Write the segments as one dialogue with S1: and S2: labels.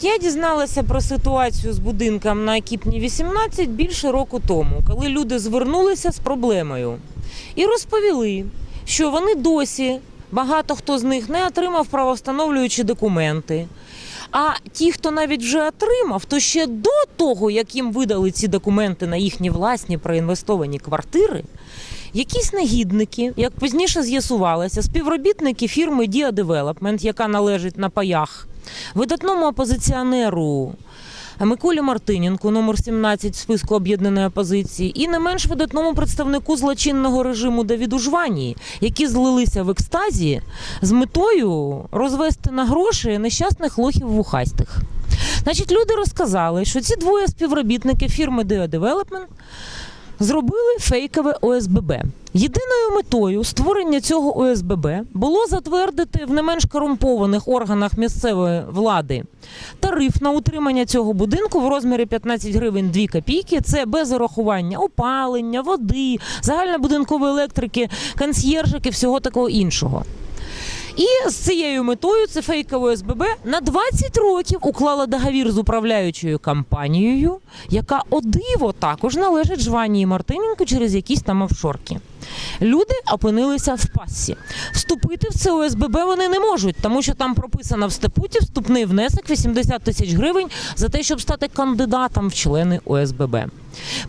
S1: Я дізналася про ситуацію з будинком на Кіпні 18 більше року тому, коли люди звернулися з проблемою і розповіли, що вони досі, багато хто з них не отримав правовстановлюючі документи. А ті, хто навіть вже отримав, то ще до того, як їм видали ці документи на їхні власні проінвестовані квартири, якісь негідники, як пізніше з'ясувалося, співробітники фірми Dia Development, яка належить на паях, видатному опозиціонеру Миколі Мартиненку, номер 17 в списку об'єднаної опозиції, і не менш видатному представнику злочинного режиму Давіду Жванії, які злилися в екстазі з метою розвести на гроші нещасних лохів вухастих. Значить, люди розказали, що ці двоє співробітники фірми Development зробили фейкове ОСББ. Єдиною метою створення цього ОСББ було затвердити в не менш корумпованих органах місцевої влади тариф на утримання цього будинку в розмірі 15 гривень 2 копійки. Це без урахування опалення, води, загальнобудинкової електрики, консьєржики, всього такого іншого. І з цією метою це фейкове СББ на 20 років уклала договір з управляючою компанією, яка о диво також належить Жванії Мартиненко через якісь там офшорки. Люди опинилися в пасі. Вступити в це ОСББ вони не можуть, тому що там прописано в статуті вступний внесок 80 тисяч гривень за те, щоб стати кандидатом в члени ОСББ.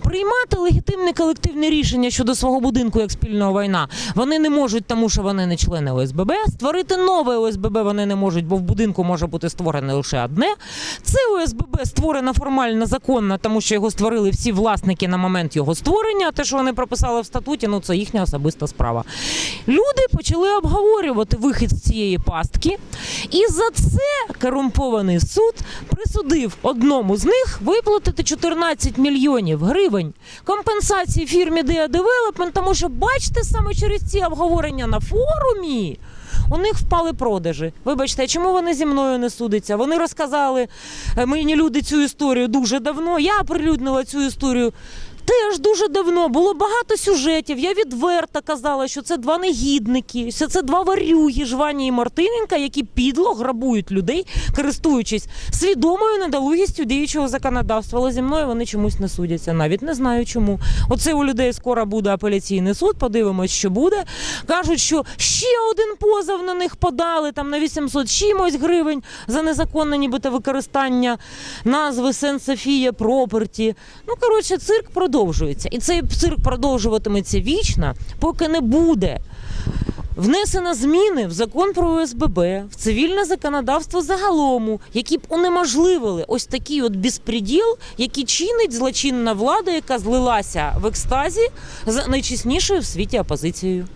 S1: Приймати легітимне колективне рішення щодо свого будинку як спільного війна вони не можуть, тому що вони не члени ОСББ. Створити нове ОСББ вони не можуть, бо в будинку може бути створене лише одне. Це ОСББ створено формально законно, тому що його створили всі власники на момент його створення. А те, що вони прописали в статуті, ну це їхня особиста справа. Люди почали обговорювати вихід з цієї пастки, і за це корумпований суд присудив одному з них виплатити 14 мільйонів гривень компенсації фірмі Dea Development, тому що бачите, саме через ці обговорення на форумі. У них впали продажі. Вибачте, чому вони зі мною не судяться? Вони розказали е, мені люди цю історію дуже давно. Я оприлюднила цю історію теж дуже давно. Було багато сюжетів. Я відверто казала, що це два негідники, що це два варюги Жвані і Мартиненка, які підло грабують людей, користуючись свідомою недолугістю діючого законодавства. Але зі мною вони чомусь не судяться. Навіть не знаю чому. Оце у людей скоро буде апеляційний суд. Подивимось, що буде. Кажуть, що ще один позов на них подали там на 800 чимось гривень за незаконне нібито використання назви Сен Софія Проперті. Ну коротше, цирк продовжується, і цей цирк продовжуватиметься вічно, поки не буде. Внесено зміни в закон про ОСББ, в цивільне законодавство загалом, які б унеможливили ось такий от безпреділ, який чинить злочинна влада, яка злилася в екстазі з найчеснішою в світі опозицією.